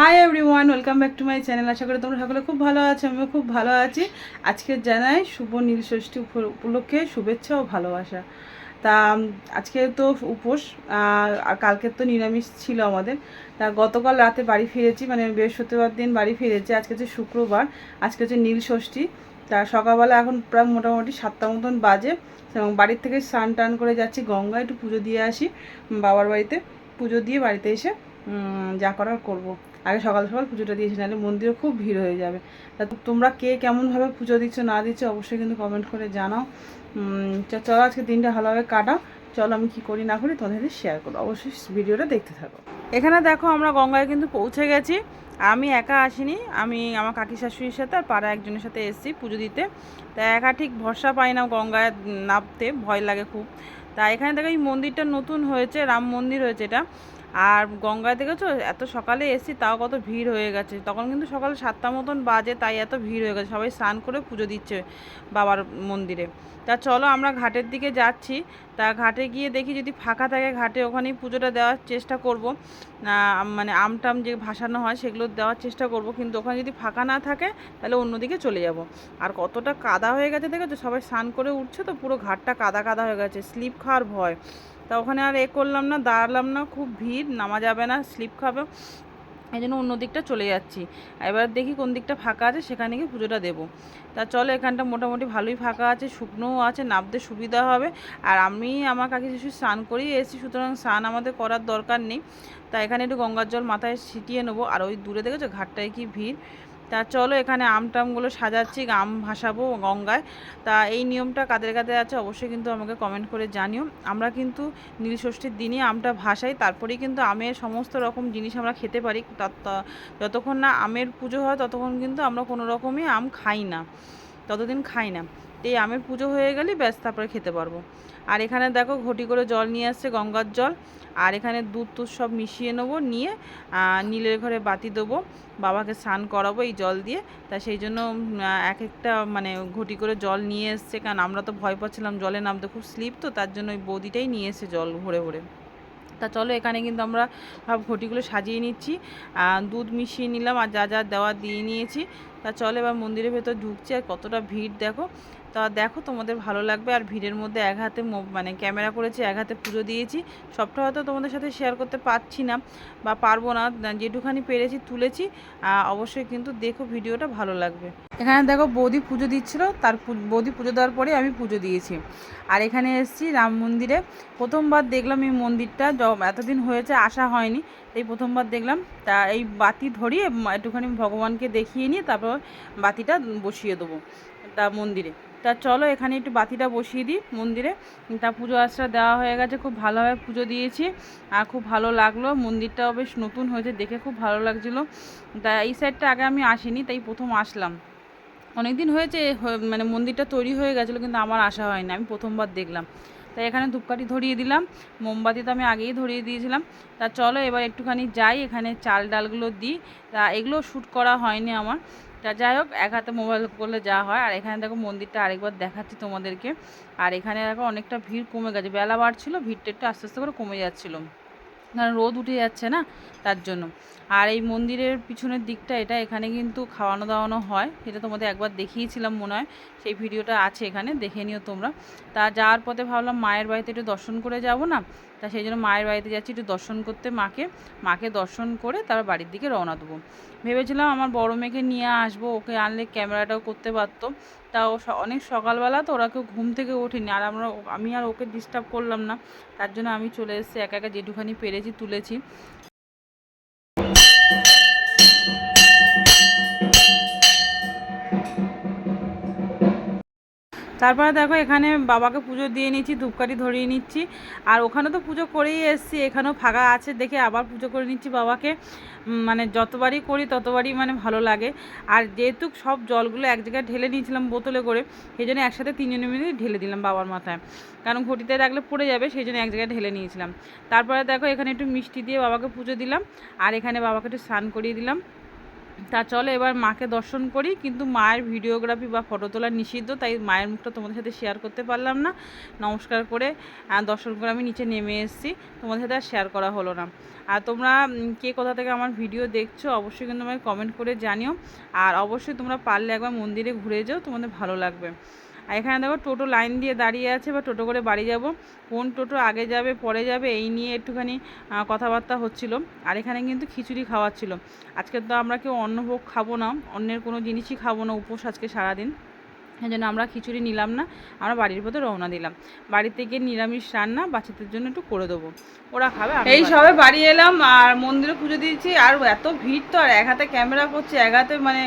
Hi everyone welcome back to my channel আশা করি তোমরা সকলে খুব ভালো আছো, আমিও খুব ভালো আছি। আজকে জানাই শুভ নীল ষষ্ঠী উপ- উপলক্ষে শুভেচ্ছা ও ভালোবাসা। তা আজকে তো উপোস আর কালকে তো নিরামিষ ছিল আমাদের। তা, গতকাল রাতে বাড়ি ফিরেছি মানে বৃহস্পতিবার দিন বাড়ি ফিরেছি। আজকে হচ্ছে শুক্রবার, আজকে হচ্ছে নীল ষষ্ঠী। তা, সকালবেলা এখন প্রায় মোটামুটি সাতটা মতন বাজে। এবং বাড়ির থেকে স্নান টান করে যাচ্ছি গঙ্গা একটু পুজো দিয়ে আসি বাবার বাড়িতে। পুজো দিয়ে বাড়িতে এসে যা করার করব। আগে সকাল সকাল পুজোটা দিয়েছি, নাহলে মন্দিরে খুব ভিড় হয়ে যাবে। তা তোমরা কে কেমনভাবে পুজো দিচ্ছ, না দিচ্ছ, অবশ্যই কিন্তু কমেন্ট করে জানাও। চলো আজকে দিনটা ভালোভাবে কাটাও। চলো আমি কি করি, না করি তোমাদের শেয়ার করব। অবশ্যই ভিডিওটা দেখতে থাকো। এখানে দেখো আমরা গঙ্গায় কিন্তু পৌঁছে গেছি। আমি একা আসিনি, আমি আমার কাকি শাশুড়ির সাথে আর পাড়া একজনের সাথে এসেছি পুজো দিতে। তা একা ঠিক ভরসা পাই না গঙ্গায় নামতে, ভয় লাগে খুব। তা এখানে দেখো এই মন্দিরটা নতুন হয়েছে, রাম মন্দির হয়েছে এটা। আর গঙ্গায় দেখেছ? এত সকালে এসছি, তাও কত ভিড় হয়ে গেছে। তখন কিন্তু সকাল সাতটা মতন বাজে, তাই এত ভিড় হয়ে গেছে। সবাই স্নান করে পুজো দিচ্ছে বাবার মন্দিরে। তা চলো আমরা ঘাটের দিকে যাচ্ছি। তা ঘাটে গিয়ে দেখি যদি ফাঁকা থাকে ঘাটে, ওখানেই পুজোটা দেওয়ার চেষ্টা করব। মানে আমটাম যে ভাসানো হয়, সেগুলো দেওয়ার চেষ্টা করব। কিন্তু ওখানে যদি ফাঁকা না থাকে, তাহলে অন্যদিকে চলে যাব। আর কতটা কাদা হয়ে গেছে দেখেছ? সবাই স্নান করে উঠছে তো পুরো ঘাটটা কাদা কাদা হয়ে গেছে। স্লিপ খাওয়ার ভয়। তা ওখানে আর এ করলাম না, দাঁড়ালাম না, খুব ভিড়, নামা যাবে না, স্লিপ খাবে। এই জন্য অন্য দিকটা চলে যাচ্ছি। এবার দেখি কোন দিকটা ফাঁকা আছে, সেখানে গিয়ে পুজোটা দেবো। তা চলো, এখানটা মোটামুটি ভালোই ফাঁকা আছে, শুকনোও আছে, নামতে সুবিধা হবে। আর আমি আমার কাকি শিশু স্নান করেই এসেছি, সুতরাং স্নান আমাদের করার দরকার নেই। তা এখানে একটু গঙ্গার জল মাথায় ছিটিয়ে নেব। আর ওই দূরে দেখেছ, ঘাটটায় কি ভিড়? তা চলো এখানে আম টামগুলো সাজাচ্ছি, আম ভাসাবো গঙ্গায়। তা এই নিয়মটা কাদের কাদের আছে অবশ্যই কিন্তু আমাকে কমেন্ট করে জানিও। আমরা কিন্তু নীলষষ্ঠীর দিনে আমটা ভাসাই, তারপরেই কিন্তু আমের সমস্ত রকম জিনিস আমরা খেতে পারি। যতক্ষণ না আমের পুজো হয়, ততক্ষণ কিন্তু আমরা কোনো রকমই আম খাই না, ততদিন খাই না। এই আমের পুজো হয়ে গেলেই ব্যাস তারপরে খেতে পারব। আর এখানে দেখো ঘটি করে জল নিয়ে আসছে, গঙ্গার জল। আর এখানে দুধ টুধ সব মিশিয়ে নেব, নিয়ে নীলের ঘরে বাতি দেবো, বাবাকে স্নান করাবো এই জল দিয়ে। তা সেই জন্য এক একটা মানে ঘটি করে জল নিয়ে এসছে, কারণ আমরা তো ভয় পাচ্ছিলাম জলে নামতে, খুব স্লিপ তো, তার জন্য ওই বৌদিটাই নিয়ে এসে জল ভরে ভরে। তা চলো এখানে কিন্তু আমরা সব ঘটিগুলো সাজিয়ে নিচ্ছি। দুধ মিশিয়ে নিলাম, আর যা যা দেওয়া দিয়ে নিয়েছি। তা চলো এবার মন্দিরের ভেতর ঢুকছি, আর কতটা ভিড় দেখো। তা দেখো তোমাদের ভালো লাগবে। আর ভিড়ের মধ্যে এক হাতে মানে ক্যামেরা করেছি এক হাতে পুজো দিয়েছি। সবটা হয়তো তোমাদের সাথে শেয়ার করতে পারছি না বা পারব না, যেটুখানি পেরেছি তুলেছি। অবশ্যই কিন্তু দেখো ভিডিওটা ভালো লাগবে। এখানে দেখো বৌদি পুজো দিচ্ছিল তার বৌদি পুজো দেওয়ার পরে আমি পুজো দিয়েছি। আর এখানে এসেছি রাম মন্দিরে। প্রথমবার দেখলাম এই মন্দিরটা এতদিন হয়েছে আসা হয়নি। এই প্রথমবার দেখলাম। তা এই বাতি ধরিয়ে একটুখানি ভগবানকে দেখিয়ে নিয়ে তারপর বাতিটা বসিয়ে দেবো। তা মন্দিরে। তা চলো এখানে একটু বাতিটা বসিয়ে দিই মন্দিরে। তা পুজো আশ্রা দেওয়া হয়ে গেছে, খুব ভালোভাবে পুজো দিয়েছি। আর খুব ভালো লাগল, মন্দিরটাও বেশ নতুন হয়েছে, দেখে খুব ভালো লাগছিল। তা এই সাইডটা আগে আমি আসিনি, তাই প্রথম আসলাম। অনেক দিন হয়েছে মানে মন্দিরটা তৈরি হয়ে গেছিল, কিন্তু আমার আসা হয়নি, আমি প্রথমবার দেখলাম। তাই এখানে ধূপকাঠি ধরিয়ে দিলাম, মোমবাতি তো আমি আগেই ধরিয়ে দিয়েছিলাম। তা চলো এবার একটুখানি যাই, এখানে চাল ডালগুলো দিই। তা এগুলো শ্যুট করা হয়নি আমার। তা যাই হোক, এক হাতে মোবাইল করলে যা হয়। আর এখানে দেখো মন্দিরটা আরেকবার দেখাচ্ছি তোমাদেরকে। আর এখানে দেখো অনেকটা ভিড় কমে গেছে। বেলা বাড়ছিল, ভিড়টা একটু আস্তে আস্তে করে কমে যাচ্ছিল। কারণ রোদ উঠে যাচ্ছে না তার জন্য। আর এই মন্দিরের পিছনের দিকটা, এটা এখানে কিন্তু খাওয়ানো দাওয়ানো হয়। সেটা তোমাদের একবার দেখিয়েছিলাম মনে হয়। সেই ভিডিওটা আছে এখানে, দেখে নিও তোমরা। তা যাওয়ার পথে ভাবলাম মায়ের বাড়িতে একটু দর্শন করে যাব না? তা সেই জন্য মায়ের বাড়িতে যাচ্ছি, একটু দর্শন করতে মাকে। মাকে দর্শন করে তারপর বাড়ির দিকে রওনা দেবো। ভেবেছিলাম আমার বড় মেয়েকে নিয়ে আসব, ওকে আনলে ক্যামেরাটাও করতে পারতো। তা ও অনেক সকালবেলা তো ওরা কেউ ঘুম থেকে ওঠেনি, আর আমরা আমি আর ওকে ডিস্টার্ব করলাম না। তার জন্য আমি চলে এসেছি, একা একা যেটুখানি পেরেছি তুলেছি। তারপরে দেখো এখানে বাবাকে পুজো দিয়ে নিচ্ছি, ধূপকাঠি ধরিয়ে নিচ্ছি। আর ওখানে তো পুজো করেই এসেছি, এখানেও ফাঁকা আছে দেখে আবার পুজো করে নিচ্ছি বাবাকে। মানে যতবারই করি ততবারই মানে ভালো লাগে। আর যেহেতু সব জলগুলো এক জায়গায় ঢেলে নিয়েছিলাম বোতলে করে, সেই জন্য একসাথে তিনজনে মিলে ঢেলে দিলাম বাবার মাথায়। কারণ ঘটিতে রাখলে পড়ে যাবে, সেই জন্য এক জায়গায় ঢেলে নিয়েছিলাম। তারপরে দেখো এখানে একটু মিষ্টি দিয়ে বাবাকে পুজো দিলাম, আর এখানে বাবাকে একটু স্নান করিয়ে দিলাম। তা চলে এবার মাকে দর্শন করি, কিন্তু মায়ের ভিডিওগ্রাফি বা ফটো তোলা নিষিদ্ধ, তাই মায়ের মুখটা তোমাদের সাথে শেয়ার করতে পারলাম না। নমস্কার করে দর্শন করে আমি নিচে নেমে এসেছি, তোমাদের সাথে আর শেয়ার করা হলো না। আর তোমরা কে কোথা থেকে আমার ভিডিও দেখছ, অবশ্যই কিন্তু আমাকে কমেন্ট করে জানিও। আর অবশ্যই তোমরা পারলে একবার মন্দিরে ঘুরে যাও, তোমাদের ভালো লাগবে। আর এখানে দেখো টোটো লাইন দিয়ে দাঁড়িয়ে আছে বা টোটো করে বাড়ি যাব। কোন টোটো আগে যাবে, পরে যাবে, এই নিয়ে একটুখানি কথাবার্তা হচ্ছিল। আর এখানে কিন্তু খিচুড়ি খাওয়াচ্ছিল। আজকে তো আমরা কেউ অন্নভোগ খাব না, অন্যের কোনো জিনিসই খাব না, উপোস আজকে সারাদিন। জন্য আমরা খিচুড়ি নিলাম না আমরা বাড়ির পথে রওনা দিলাম। বাড়িতে গিয়ে নিরামিষ রান্না বাচ্চাদের জন্য একটু করে দেবো। ওরা খাবে এই সবে বাড়ি এলাম আর মন্দিরে পুজো দিয়েছি আর এত ভিড় তো আর এক হাতে ক্যামেরা করছি এক হাতে মানে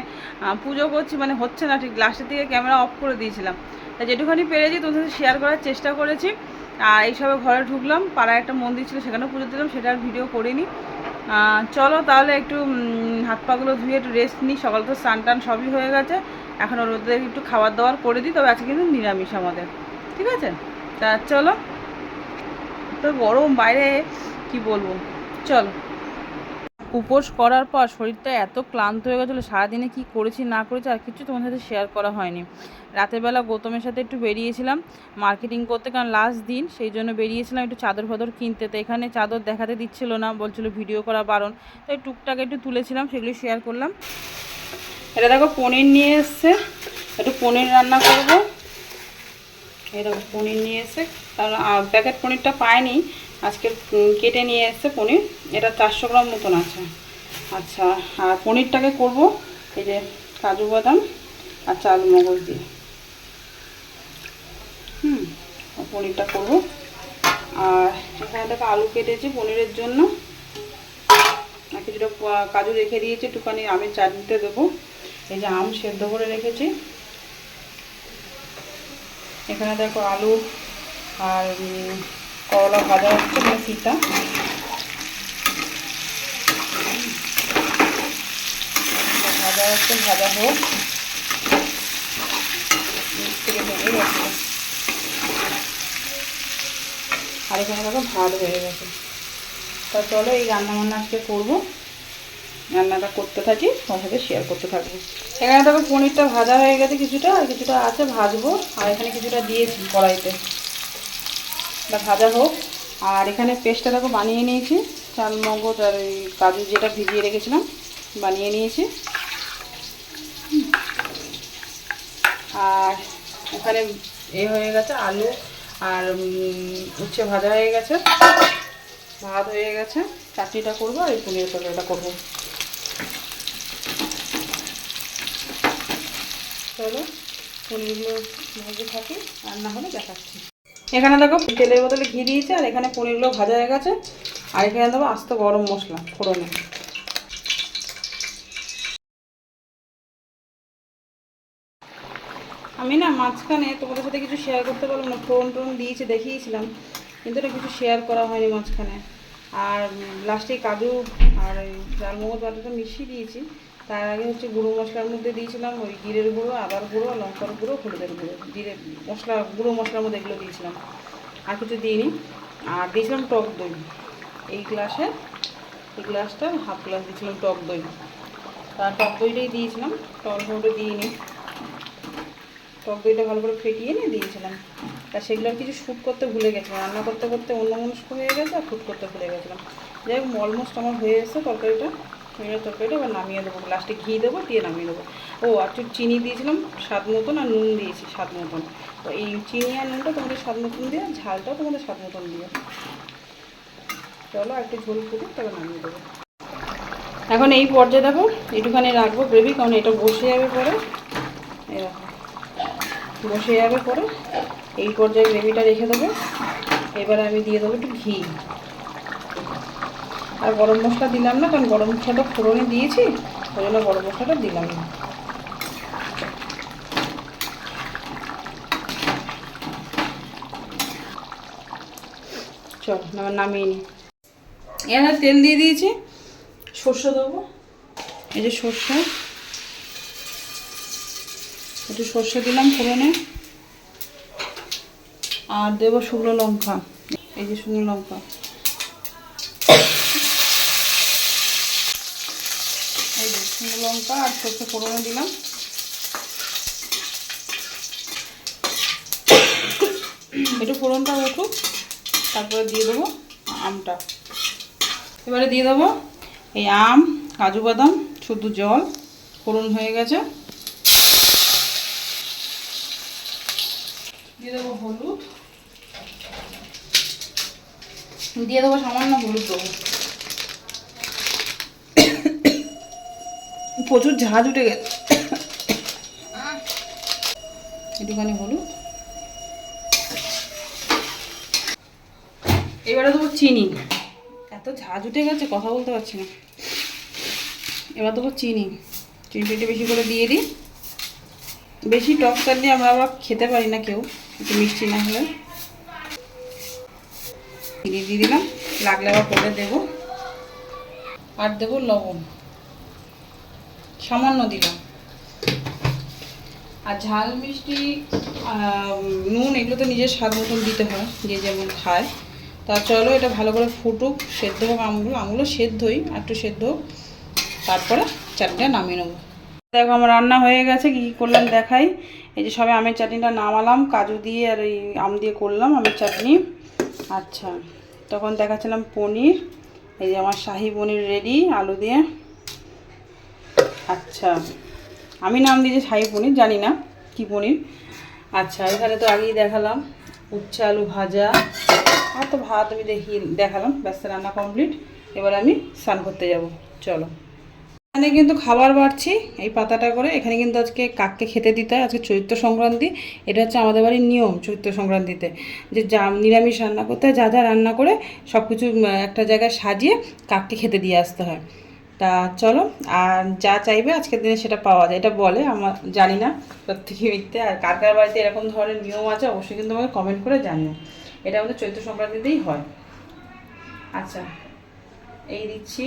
পুজো করছি মানে হচ্ছে না ঠিক লাস্টের দিকে ক্যামেরা অফ করে দিয়েছিলাম। তা যেটুখানি পেরেছি তোমাদের সাথে শেয়ার করার চেষ্টা করেছি। আর এই সবে ঘরে ঢুকলাম পাড়ায় একটা মন্দির ছিল সেখানেও পুজো দিলাম সেটা আর ভিডিও করিনি। চলো তাহলে একটু হাত পাগুলো ধুয়ে একটু রেস্ট নিই সকাল তো স্নান টান সবই হয়ে গেছে। এখন ওর ওদের একটু খাবার দাবার করে দিই, তবে আজকে কিন্তু নিরামিষ আমাদের। ঠিক আছে? তা চলো। তো গরম বাইরে, কি বলব? চলো। উপোস করার পর শরীরটা এত ক্লান্ত হয়ে গেছিল, সারাদিনে কি করেছি না করেছি আর কিছু তোমার সাথে শেয়ার করা হয়নি। রাতের বেলা গৌতমের সাথে একটু বেরিয়েছিলাম মার্কেটিং করতে, কারণ লাস্ট দিন সেই জন্য বেরিয়েছিলাম একটু চাদর ফাদর কিনতে। তো এখানে চাদর দেখাতে দিচ্ছিল না, বলছিল ভিডিও করা বারণ। তাই টুকটাক একটু তুলেছিলাম, সেগুলি শেয়ার করলাম। এটা দেখো পনির নিয়ে এসছে। একটু পনির রান্না করব। এরকম পনির নিয়ে এসে কারণ প্যাকেট পনিরটা পায়নি আজকে কেটে নিয়ে এসছে পনির। এটা চারশো গ্রাম মতন আছে। আচ্ছা আর পনিরটাকে করব এই যে কাজু বাদাম আর চাল মগজ দিয়ে। হুম পনিরটা করব। আর এখানে দেখো আলু কেটেছি পনিরের জন্য। কিছুটা কাজু রেখে দিয়েছি। একটুখানি আমের চাটনিতে দেবো। এই যে আম সেদ্ধ করে রেখেছি। এখানে দেখো আলু আর করলা ভাজা হচ্ছে মানে সীতা ভাজা হচ্ছে, ভাজা হোক। আর এখানে দেখো ভাত হয়ে গেছে। তা চলো এই রান্নাবান্না আজকে করব। রান্নাটা করতে থাকি, তোমার সাথে শেয়ার করতে থাকব। এখানে দেখো পনিরটা ভাজা হয়ে গেছে কিছুটা, আর কিছুটা আছে ভাজবো, আর এখানে কিছুটা দিয়েছি কড়াইতে। ভাজা হোক। আর এখানে পেস্টটা দেখো বানিয়ে নিয়েছি চাল মগজ আর ওই কাজু যেটা ভিজিয়ে রেখেছিলাম, বানিয়ে নিয়েছি। আর ওখানে এ হয়ে গেছে আলু, আর উচ্ছে ভাজা হয়ে গেছে। ভাত হয়ে গেছে। চাটনিটা করব আর এই পনির তরকারিটা করব। চলো পনিরগুলো ভাজতে থাকি রান্না হলে দেখাচ্ছি। এখানে দেখো তেলের বোতলে ঘি দিয়েছে, আর এখানে পনিরগুলো ভাজা হয়ে গেছে। আর এখানে দেবো আস্ত গরম মশলা, ফোড়নে। আমি না মাঝখানে তোমাদের সাথে কিছু শেয়ার করতে পারলাম না, ফোন টোন দিয়েছি, দেখিয়েছিলাম। কিন্তু এটা কিছু শেয়ার করা হয়নি মাঝখানে। আর লাস্টে কাজু আর ওই জালমগজ বাটাটা মিশিয়ে দিয়েছি। তার আগে হচ্ছে গুঁড়ো মশলার মধ্যে দিয়েছিলাম, ওই জিরের গুঁড়ো, আদার গুঁড়ো, লঙ্কার গুঁড়ো, হলুদের গুঁড়ো। জিরে মশলা, গুঁড়ো মশলার মধ্যে এগুলো দিয়েছিলাম। আর কিছু দিইনি। আর দিয়েছিলাম টক দই। এই গ্লাসে, এই গ্লাসটা হাফ গ্লাস দিয়েছিলাম টক দই। তার টক দইটাই দিয়েছিলাম, টক দইটা দিইনি। টক দইটা ভালো করে ফেটিয়ে নিয়ে দিয়েছিলাম। তা সেগুলো আর কিছু শ্যুট করতে ভুলে গেছিলাম। রান্না করতে করতে অন্য মনস্ক হয়ে গেছে আর শ্যুট করতে ভুলে গেছিলাম। যাই হোক অলমোস্ট আমার হয়ে এসেছে তরকারিটা। পনিরের তরকারিটা এবার নামিয়ে দেবো লাস্টে ঘি দেবো, দিয়ে নামিয়ে দেবো। ও, আর একটু চিনি দিয়েছিলাম, স্বাদ মতন আর নুন দিয়েছি, স্বাদ মতন। তো এই চিনি আর নুনটা তোমাদের স্বাদ মতন দিয়ে, ঝালটাও তোমাদের স্বাদ মতন দিয়ে। চলো একটু ঝোল ফুটুক তবে নামিয়ে দেবো। এখন এই পর্যায়ে দেখো, একটুখানি রাখব গ্রেভি, কারণ এটা বসে যাবে পরে। দেখো, বসে যাবে পরে। এই পর্যায়ে গ্রেভিটা রেখে দেবো। এবারে আমি দিয়ে দেবো একটু ঘি। আর গরম মশলা দিলাম না, কারণ গরম মশলাটা ফোড়নে দিয়েছি, ওই জন্য গরম মশলাটা দিলাম না। চল নামিয়ে নিই এখানে তেল দিয়ে দিয়েছি, সর্ষে দেবো, এই যে সর্ষে। একটু সর্ষে দিলাম ফোড়নে। আর দেবো শুকনো লঙ্কা, এই যে শুকনো লঙ্কা এই যে শুকনো লঙ্কা আর সর্ষে ফোড়নে দিলাম। একটু ফোড়নটা উঠুক তারপরে দিয়ে দেবো আমটা। এবারে দিয়ে দেবো এই আম, কাজু বাদাম শুধু জল, ফোড়ন হয়ে গেছে। দিয়ে দেবো হলুদ। দিয়ে দেবো সামান্য হলুদ দেবো প্রচুর ঝাঁজ উঠে গেছে। একটুখানি হলুদ। এবারে দেবো চিনি। এত ঝাঁজ উঠে গেছে, কথা বলতে পারছি না। এবার দেবো চিনি। চিনিটা একটু বেশি করে দিয়ে দিই। বেশি টক চাল আমরা আবার খেতে পারি না কেউ, একটু মিষ্টি না হলে। চিনি দিয়ে দিলাম। লাগলে আবার পরে দেবো। আর দেবো লবণ। সামান্য দিলাম। আর ঝাল, মিষ্টি নুন এগুলো তো নিজের স্বাদ মতন দিতে হয়, যে যেমন খায়। তা চলো এটা ভালো করে ফুটুক, সেদ্ধ হোক আমগুলো। আমগুলো সেদ্ধই একটু সেদ্ধ হোক, তারপরে চাটনিটা নামিয়ে নেব। দেখো আমার রান্না হয়ে গেছে, কী কী করলাম দেখাই। এই যে সবে আমের চাটনিটা নামালাম, কাজু দিয়ে আর এই আম দিয়ে করলাম আমের চাটনি। আচ্ছা তখন দেখাচ্ছিলাম পনির। এই যে আমার শাহি পনির রেডি, আলু দিয়ে। আচ্ছা। আমি নাম দিয়েছি শাহী পনির, জানি না কি পনির। আচ্ছা এখানে তো আগেই দেখালাম, উচ্ছে আলু ভাজা। আর তো ভাত আমি দেখি দেখালাম, ব্যাস, রান্না কমপ্লিট এবার আমি স্নান করতে যাব, চলো। এখানে কিন্তু খাবার বাড়ছি, এই পাতাটা করে। এখানে কিন্তু আজকে কাককে খেতে দিতে হয়, আজকে চৈত্র সংক্রান্তি। এটা হচ্ছে আমাদের বাড়ির নিয়ম চৈত্র সংক্রান্তিতে, যে যা নিরামিষ রান্না করতে হয়, যা যা রান্না করে সব কিছু একটা জায়গায় সাজিয়ে কাককে খেতে দিয়ে আসতে হয়। তা চলো, আর যা চাইবে আজকের দিনে সেটা পাওয়া যায়। এটা বলে, আমার জানি না প্রত্যেকে মিথ্যে, আর কার কার বাড়িতে এরকম ধরনের নিয়ম আছে অবশ্যই কিন্তু আমাকে কমেন্ট করে জানিও। এটা আমাদের চৈত্র সংক্রান্তিতেই হয়। আচ্ছা এই দিচ্ছি।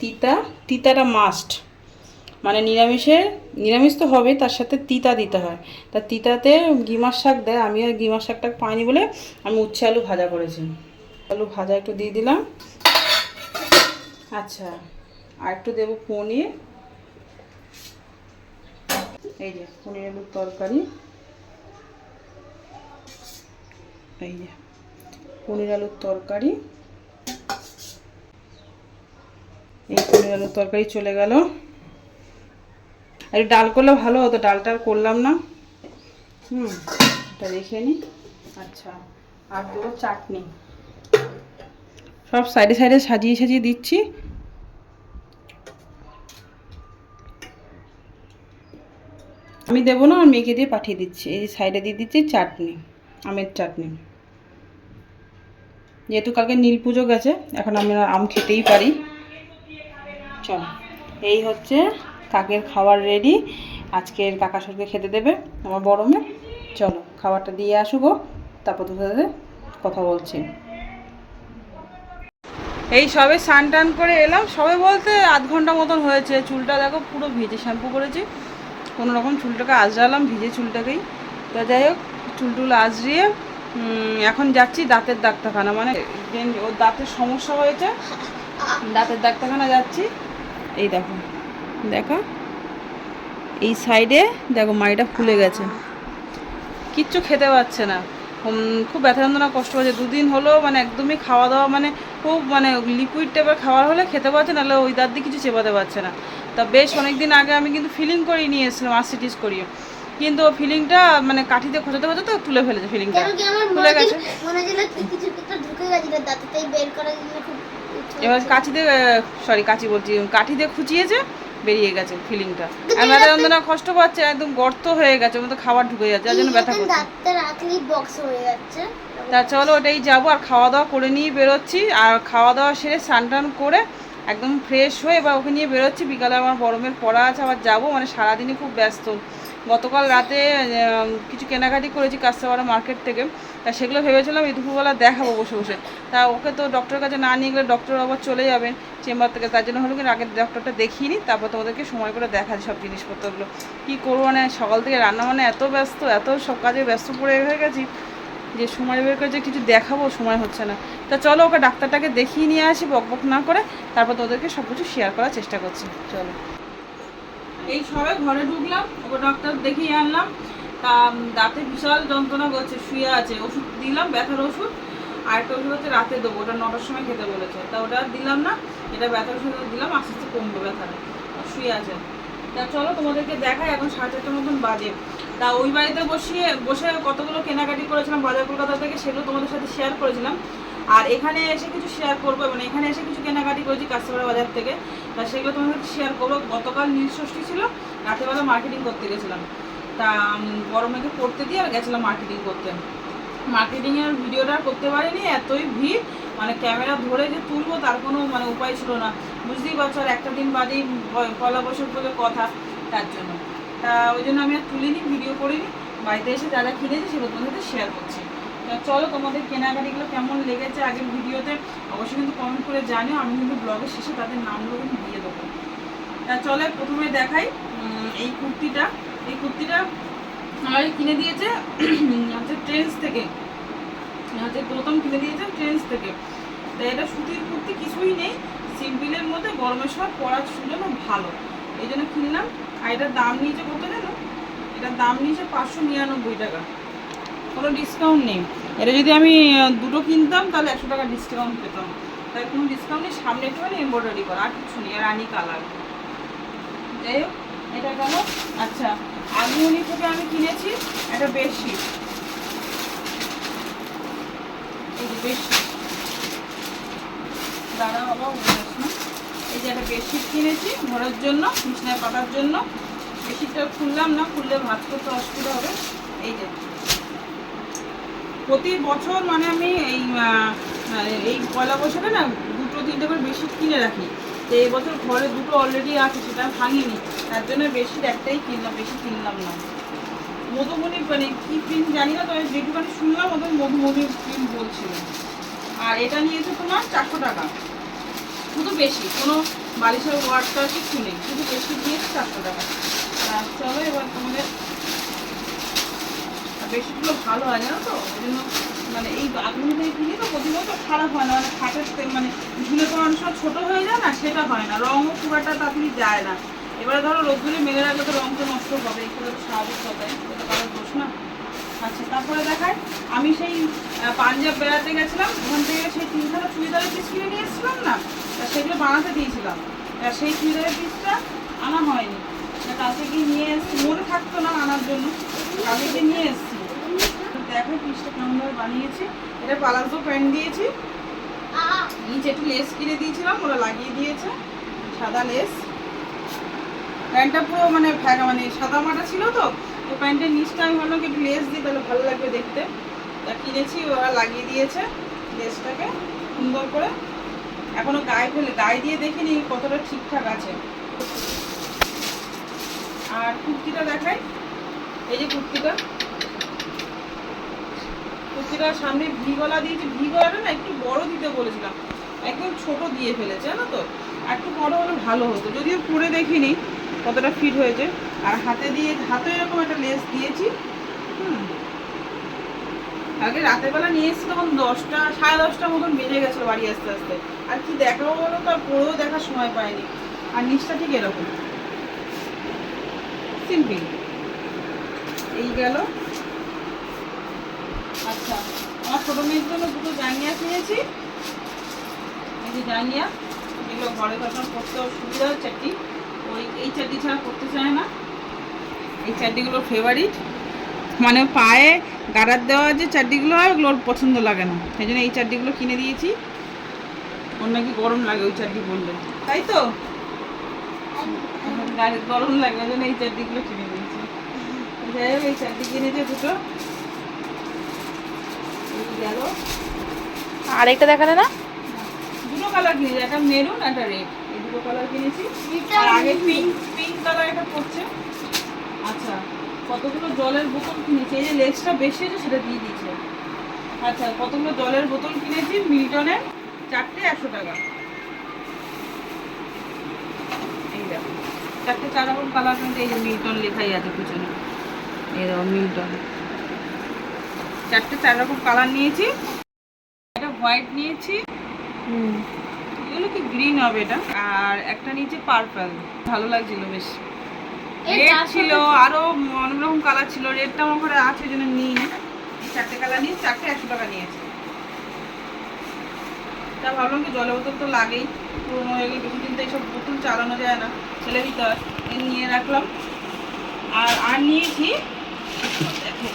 তিতা, তিতাটা মাস্ট মানে নিরামিষে, নিরামিষ তো হবে তার সাথে তিতা দিতে হয়। তা তিতাতে গিমার শাক দেয়, আমি আর গিমার শাকটা পাইনি বলে আমি উচ্ছে আলু ভাজা করেছি। আলু ভাজা একটু দিয়ে দিলাম। আচ্ছা আর একটু দেবো পনির। এই যে পনির আলুর তরকারি। এই যে, পনির আলুর তরকারি। এই পনির আলুর তরকারি চলে গেল। আর, ডাল করলে ভালো হতো, ডালটা আর করলাম না। হুম, এটা রেখে নিই আচ্ছা আর দেবো চাটনি। সব সাইডে সাইডে সাজিয়ে সাজিয়ে দিচ্ছি। আমি দেবো না, আর মেয়েকে দিয়ে পাঠিয়ে দিচ্ছি। এই সাইডে দিয়ে দিচ্ছি চাটনি, আমের চাটনি। যেহেতু কালকে নীল পুজো গেছে, এখন আমি আম খেতেই পারি। চল, এই হচ্ছে কাকের খাবার রেডি। আজকের কাকা সরকে খেতে দেবে, আমার বড় মেয়ে। চলো, খাবারটা দিয়ে আসুগো তারপর তোর সাথে কথা বলছি। এই সবে স্নান টান করে এলাম। সবে বলতে আধ ঘণ্টা মতন হয়েছে। চুলটা দেখো পুরো ভিজে শ্যাম্পু করেছি। কোনো রকম চুলটাকে আজরালাম ভিজে চুলটাকেই। তা যাই হোক, চুল টুল আজরিয়ে এখন যাচ্ছি দাঁতের ডাক্তারখানা। মানে ওর দাঁতের সমস্যা হয়েছে। দাঁতের ডাক্তারখানা যাচ্ছি। এই দেখো দেখো। এই সাইডে দেখো মাড়িটা ফুলে গেছে। কিচ্ছু খেতে পারছে না। খুব ব্যথা যন্ত্রণা কষ্ট হচ্ছে দুদিন হলো মানে একদমই খাওয়া দাওয়া মানে খুব মানে লিকুইড টাইপের খাবার হলে খেতে পারছে নাহলে ওই দাঁত দিয়ে কিছু চেপাতে পারছে না। তা বেশ অনেক দিন আগে আমি কিন্তু ফিলিং করিয়ে নিয়ে এসেছিলাম আর্সিটিস করিয়ে। কিন্তু ফিলিংটা মানে কাঠিতে খোঁচাতে খোঁচাতে তুলে ফেলেছে ফিলিংটা মনে গেছে। এবার দিয়ে সরি কাচি বলছি কাঠি দিয়ে খুঁচিয়েছে। বেরিয়ে গেছে ফিলিংটা আর মাথা যন্ত্রণা কষ্ট পাচ্ছে একদম গর্ত হয়ে গেছে মতো খাবার ঢুকে যাচ্ছে যার জন্য ব্যথা করছে। হয়ে তা চলো ওটাই যাব আর খাওয়া দাওয়া করে নিয়ে বেরোচ্ছি। আর খাওয়া দাওয়া সেরে স্নান টান করে একদম ফ্রেশ হয়ে বা ওকে নিয়ে বেরোচ্ছি। বিকালে আমার গরমের পড়া আছে আবার যাব মানে সারাদিনই খুব ব্যস্ত। গতকাল রাতে কিছু কেনাকাটি করেছি কাস্টমার মার্কেট থেকে। তা সেগুলো ভেবেছিলাম এই দুপুরবেলা দেখাবো বসে বসে। তা ওকে তো ডক্টরের কাছে না নিয়ে গেলে ডক্টর আবার চলে যাবেন চেম্বার থেকে। তার জন্য হলো কি আগে ডক্টরটা দেখিয়ে নিই, তারপর তোমাদেরকে সময় করে দেখাচ্ছি সব জিনিসপত্রগুলো। কী করব মানে সকাল থেকে রান্না মানে এত ব্যস্ত, এত সব কাজে ব্যস্ত পড়ে হয়ে গেছি যে সময় বের করে যে কিছু দেখাবো, সময় হচ্ছে না। তা চলো ওকে ডাক্তারটাকে দেখিয়ে নিয়ে আসি বক বক না করে, তারপর তোদেরকে সব কিছু শেয়ার করার চেষ্টা করছি। চলো। এই সবে ঘরে ঢুকলাম, ওকে ডাক্তার দেখিয়ে আনলাম। তা দাঁতে বিশাল যন্ত্রণা করছে, শুয়ে আছে। ওষুধ দিলাম, ব্যথার ওষুধ। আর একটা ওষুধ হচ্ছে রাতে দেবো, ওটা নটার সময় খেতে বলেছে। তা ওটা দিলাম না, এটা ব্যথার ওষুধ দিলাম, আস্তে আস্তে কমবে ব্যথাটা শুয়ে আছে। তা চলো তোমাদেরকে দেখাই, এখন সাড়ে চারটার মতন বাজে। তা ওই বাড়িতে বসিয়ে, বসে কতগুলো কেনাকাটি করেছিলাম বাজার কলকাতা থেকে, সেগুলো তোমাদের সাথে শেয়ার করেছিলাম। আর এখানে এসে কিছু শেয়ার করব মানে এখানে এসে কিছু কেনাকাটি করেছি কাস্টমার বাজার থেকে। তা সেগুলো তোমাদের সাথে শেয়ার করব। গতকাল নীল ষষ্ঠী ছিল রাতেবেলা মার্কেটিং করতে গেছিলাম। তা বড় মেয়েকে পড়তে দিয়ে আর গেছিলাম মার্কেটিং করতে। মার্কেটিংয়ের ভিডিওটা করতে পারিনি, এতই ভিড়। মানে ক্যামেরা ধরে যে তুলবো তার কোনো মানে উপায় ছিল না। বুঝতেই পারছ, আর একটা দিন বাদেই পয়লা বছর বলে কথা তার জন্য। তা ওই জন্য আমি আর তুলিনি ভিডিও করিনি। বাড়িতে এসে যা যা কিনেছি সেগুলো তোমাদের সাথে শেয়ার করছি। তা চলো তোমাদের কেনাকাটিগুলো কেমন লেগেছে আগের ভিডিওতে অবশ্যই কিন্তু কমেন্ট করে জানিও, আমি কিন্তু ব্লগের শেষে তাদের নামগুলো কিন্তু দিয়ে দেবো। তা চলে প্রথমে দেখাই এই কুর্তিটা। এই কুর্তিটা আমার কিনে দিয়েছে হচ্ছে ট্রেন্স থেকে। হচ্ছে প্রথম কিনে দিয়েছে ট্রেন্স থেকে। তা এটা সুতির কুর্তি কিছুই নেই, সিম্পলের মধ্যে গরমের সময় পরার জন্য ভালো। এই জন্য কিনলাম। আর এটার দাম নিয়েছে কত জানো? এটার দাম নিয়েছে পাঁচশো নিরানব্বই টাকা। কোনো ডিসকাউন্ট নেই। এটা যদি আমি দুটো কিনতাম, তাহলে একশো টাকা ডিসকাউন্ট পেতাম। তাই কোনো ডিসকাউন্ট নেই, সামনে একটুখানি এমব্রয়ডারি করা, আর কিছু নেই আর রানি কালার। যাই হোক, এটা গেল। আচ্ছা আলুমনি থেকে আমি কিনেছি একটা বেডশিট এই যে বেডশিট দাঁড়া বাবা এই যে একটা বেডশিট কিনেছি ঘরের জন্য, বিছনায় পাতার জন্য। বেডশিটটা খুললাম না, খুললে ভাত করতে অসুবিধা হবে। এই যে। প্রতি বছর মানে আমি এই এই পয়লা বছরে না দুটো, তিনটে করে বেডশিট কিনে রাখি। তো এই বছর ঘরে দুটো অলরেডি আছে, সেটা আমি ভাঙিনি। তার জন্য বেডশিট একটাই কিনলাম, বেশি কিনলাম না। মধুমণি মানে কি প্রিন্ট জানি না, তবে যেটুখানি শুনলাম ওদের মধুমণির প্রিন্ট বলছিল। আর এটা নিয়েছে তোমার চারশো টাকা। শুধু বেশি কোনো বালিশের ওয়ার্ড ওয়ার্ডটা কিছু নেই, শুধু বেশি দিয়েছে চারশো টাকা। চলো এবার তোমাদের বেশিগুলো ভালো হয়, জানো তো? ওই জন্য মানে এই আগুন থেকে কিনি তো প্রতি বছর খারাপ হয় না। মানে খাটের তে- মানে ঝুলে তো অনেক সময় ছোটো হয়ে যায় না, সেটা হয় না। রঙও খুব একটা তাড়াতাড়ি যায় না। এবারে ধরো রোদ্দুরে মেলে রাখলে তো রঙ তো নষ্ট হবে এগুলো তো স্বাভাবিক কথাই এটা কারোর দোষ না। আচ্ছা তারপরে দেখায় আমি সেই পাঞ্জাব বেড়াতে গেছিলাম। ওখান থেকে সেই তিনখানা চুড়িদারের পিস কিনে নিয়ে এসেছিলাম না? তা সেগুলো বানাতে দিয়েছিলাম। তা সেই চুড়িদারের পিসটা আনা হয়নি। তা কালকে গিয়ে নিয়ে এসেছি মনে থাকতো না আনার জন্য। কালকে গিয়ে নিয়ে এসেছি। তো দেখো পিসটা কেমনভাবে বানিয়েছি। এটা পালাজো প্যান্ট দিয়েছি। নিচে একটু লেস কিনে দিয়েছিলাম, ওরা লাগিয়ে দিয়েছে। সাদা লেস প্যান্টটা পুরো মানে মানে সাদা মাটা ছিল তো তো প্যান্টের নিচটা আমি ভাবলাম একটু লেস দিই তাহলে ভালো লাগবে দেখতে। তা কিনেছি, ওরা লাগিয়ে দিয়েছে লেসটাকে সুন্দর করে। এখনও গায়ে ফেলে গায়ে দিয়ে দেখিনি কতটা ঠিকঠাক আছে। আর কুর্তিটা দেখাই। এই যে কুর্তিটা। কুর্তিটা সামনে ভি গলা দিয়েছে ভি গলাটা না একটু বড় দিতে বলেছিলাম, একদম ছোট দিয়ে ফেলেছে, জানো তো? একটু বড় হলে ভালো হতো। যদিও পরে দেখিনি কতটা ফিট হয়েছে। আর হাতে দিয়ে, হাতে এরকম একটা লেস দিয়েছি। আগে রাতের বেলা নিয়ে এসেছি তখন দশটা, সাড়ে দশটার মতন বেজে গেছিল বাড়ি আসতে আসতে। আর কি দেখাবো বলো তো? আর পরেও দেখার সময় পাইনি। আর নিচটা ঠিক এরকম। সিম্পল এই গেল। আচ্ছা আমার ছোটো মেয়ের জন্য দুটো জাঙ্গিয়া কিনেছি। এই যে জাঙ্গিয়া যেগুলো ঘরে তখন পরতেও সুবিধা চারটি। ওই এই চারটি ছাড়া পরতে চায় না। এই চারটিগুলো ফেভারিট মানে পায়ে গাড়ার দেওয়া যে চারটিগুলো হয়, ওগুলো পছন্দ লাগে না। সেই জন্য এই চারটিগুলো কিনে দিয়েছি। ওর নাকি গরম লাগে ওই চারটি বললে তাই তো? গরম লাগে, ওই জন্য এই চারটিগুলো কিনে দিয়েছি। যাই হোক, এই চারটি কিনেছে দুটো। গেল আরেকটা দেখালে না? দুটো কালার কিনেছি একটা মেরুন একটা রেড এই দুটো কালার কিনেছি। আর আগে পিঙ্ক পিঙ্ক কালার একটা পড়ছে আচ্ছা কতগুলো জলের বোতল কিনেছি? এই যে লেসটা বেশি আছে সেটা দিয়ে দিয়েছে। আচ্ছা কতগুলো জলের বোতল কিনেছি? মিল্টনের চারটে একশো টাকা। এই দেখো। চারটে চার রকম কালার কিন্তু এই যে মিল্টন লেখাই আছে পিছনে। এই দেখো মিল্টন। চারটে চার রকম কালার নিয়েছি। এটা হোয়াইট নিয়েছি। এগুলো কি গ্রিন হবে এটা? আর একটা নিচে পার্পল ভালো লাগছিল বেশ। রেড ছিল আরও অনেক রকম কালার ছিল। রেডটা আমার ঘরে আছে জন্য নিই চারটে কালার নিয়ে চারটে একশো টাকা নিয়েছে। তা ভাবলাম কি জলের বোতল তো লাগেই। পুরোনো হয়ে গেলে বেশি দিন তো এইসব বোতল চালানো যায় না। ছেলে দিতে হয় নিয়ে রাখলাম। আর আর নিয়েছি দেখো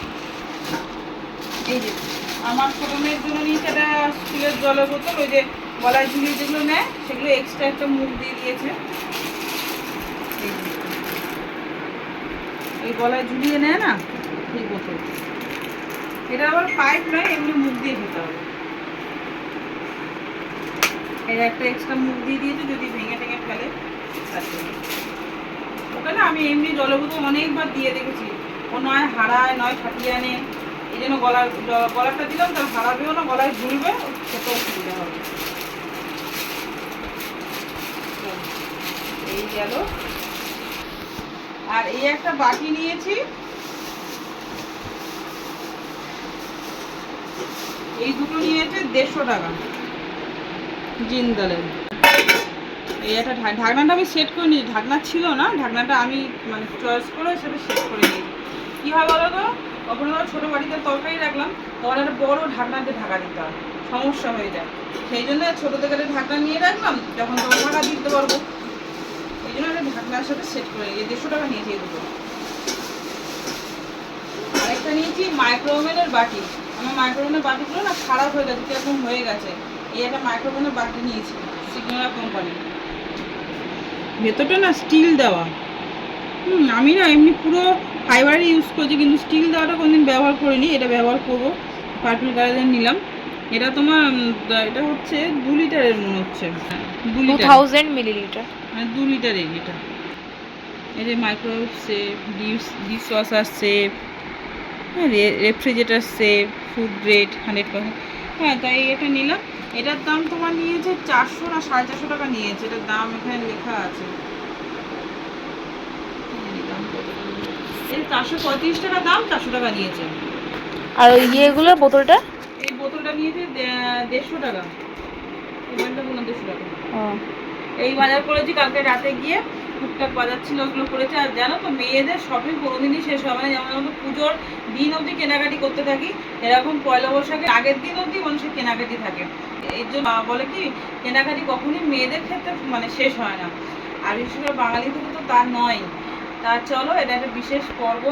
এই যে, আমার ছোটো মেয়ের জন্য নিয়েছে একটা স্টিলের জলের বোতল, ওই যে গলায় ঝুলিয়ে যেগুলো নেয়, সেগুলো এক্সট্রা একটা মুখ দিয়ে দিয়েছে। এই গলায় ঝুলিয়ে নেয় না, এই বোতল। এটা আবার পাইপ নয়, এমনি মুখ দিয়ে খেতে হবে। এর একটা এক্সট্রা মুখ দিয়ে দিয়েছে, যদি ভেঙে টেঙে ফেলে। ওকে না, আমি এমনি জলের বোতল অনেকবার দিয়ে দেখেছি। ও নয় হারায়, নয় ফাটিয়ে আনে। এই জন্য গলার গলারটা দিলাম তার হারাবেও না, গলায় ঝুলবে খেতেও সুবিধা হবে। এই গেল। আর এই একটা বাটি নিয়েছি। এই দুটো নিয়েছে দেড়শো টাকা। জিন্দালের এই একটা ঢাকনাটা আমি সেট করে নিয়েছি ঢাকনা ছিল না, ঢাকনাটা আমি মানে চয়েস করে সেটা সেট করে নিয়েছি কী হয় বলো তো? কখনো ধরো ছোটো বাড়িতে তরকারি রাখলাম, তখন একটা বড় ঢাকনাতে ঢাকা দিতে হয়। সমস্যা হয়ে যায়। সেই জন্য ছোটো থেকে একটা ঢাকনা নিয়ে রাখলাম, যখন তখন ঢাকা দিতে পারব। এই জন্য একটা ঢাকনার সাথে সেট করে নিয়েছি দেড়শো টাকা নিয়েছি এই দুটো। আরেকটা নিয়েছি মাইক্রোওভেনের বাটি। আমার মাইক্রোওভেনের বাটিগুলো না খারাপ হয়ে গেছে, কীরকম হয়ে গেছে। এই একটা মাইক্রোওভেনের বাটি নিয়েছি সিগনোরা কোম্পানি ভেতরটা না স্টিল দেওয়া। আমি না এমনি পুরো ফাইবারই ইউজ করছি কিন্তু স্টিল দেওয়াটা কোনোদিন ব্যবহার করিনি এটা ব্যবহার করব। পার্পল কালারের নিলাম। এটা তোমার এটা হচ্ছে দু লিটারের মনে হচ্ছে। দু লিটার। থাউজেন্ড মিলিলিটার মানে দু লিটারের এটা। এই যে microwave safe dish dishwasher safe হ্যাঁ refrigerator safe food grade hundred percent হ্যাঁ তাই এটা নিলাম। এটার দাম তোমার নিয়েছে চারশো না সাড়ে চারশো টাকা নিয়েছে। এটার দাম এখানে লেখা আছে কি জানি দাম কত নিয়েছে। এই চারশো পঁয়ত্রিশ টাকা দাম চারশো টাকা নিয়েছে। আর ওই ইয়েগুলো বোতলটা? এই বোতলটা নিয়েছে দেড়শো টাকা। এই দেড়শো টাকা। এই বাজার করেছি কালকে রাতে গিয়ে টুকটাক বাজার ছিল ওগুলো করেছে। আর জানো তো মেয়েদের শপিং কোনোদিনই শেষ হবে না। যেমন আমরা পুজোর দিন অবধি কেনাকাটি করতে থাকি এরকম পয়লা বৈশাখের আগের দিন অবধি মানুষের কেনাকাটি থাকে। এর জন্য বলে কি কেনাকাটি কখনই মেয়েদের ক্ষেত্রে মানে শেষ হয় না। আর বিশেষ করে বাঙালি থেকে তো তা নয়। তা চলো, এটা একটা বিশেষ পর্ব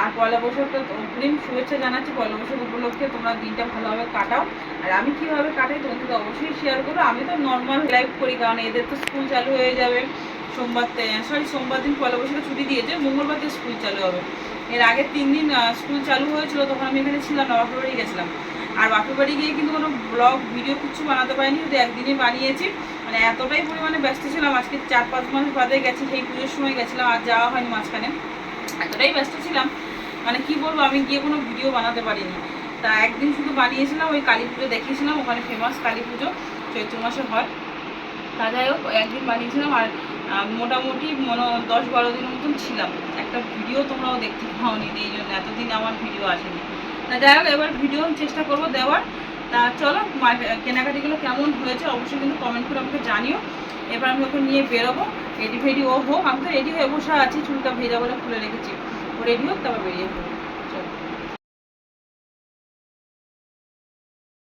আর পয়লা বৈশাখটা অগ্রিম শুভেচ্ছা জানাচ্ছি। পয়লা বৈশাখ উপলক্ষে তোমরা দিনটা ভালোভাবে কাটাও। আর আমি কীভাবে কাটাই তোমাদের অবশ্যই শেয়ার করো। আমি তো নর্মাল লাইফ করি, কারণ এদের তো স্কুল চালু হয়ে যাবে সোমবার সরি সোমবার দিন পয়লা বৈশাখে ছুটি দিয়েছে, মঙ্গলবার স্কুল চালু হবে। এর আগের তিন দিন স্কুল চালু হয়েছিল, তখন আমি এখানে ছিলাম না গেছিলাম। আর বাপের বাড়ি গিয়ে কিন্তু কোনো ব্লগ ভিডিও কিছু বানাতে পারিনি, শুধু একদিনই বানিয়েছি। মানে এতটাই পরিমাণে ব্যস্ত ছিলাম, আজকে চার পাঁচ মাস বাদে গেছি, সেই পুজোর সময় গেছিলাম, আর যাওয়া হয়নি মাঝখানে। এতটাই ব্যস্ত ছিলাম মানে কি বলব, আমি গিয়ে কোনো ভিডিও বানাতে পারিনি। তা একদিন শুধু বানিয়েছিলাম, ওই কালী পুজো দেখিয়েছিলাম, ওখানে ফেমাস কালী পুজো, চৈত্র মাসে হয়। তা যাই হোক, একদিন বানিয়েছিলাম, আর মোটামুটি মনে দশ বারো দিনের মতন ছিলাম। একটা ভিডিও তোমরাও দেখতে পাওনি, এই জন্য এতদিন আমার ভিডিও আসেনি। যাই হোক, এবার ভিডিও চেষ্টা করব দেওয়ার। তা চলো কেনাকাটিগুলো কেমন হয়েছে অবশ্যই কিন্তু কমেন্ট করে আমাকে জানিও। এবার আমি ওকে নিয়ে বেরোবো। রেডি ফেডি ও হোক, আমি তো রেডি হয়ে বসে আছি, চুলটা ভেজা বলে খুলে রেখেছি। ও রেডি হোক, তারপর বেরিয়ে পড়ব।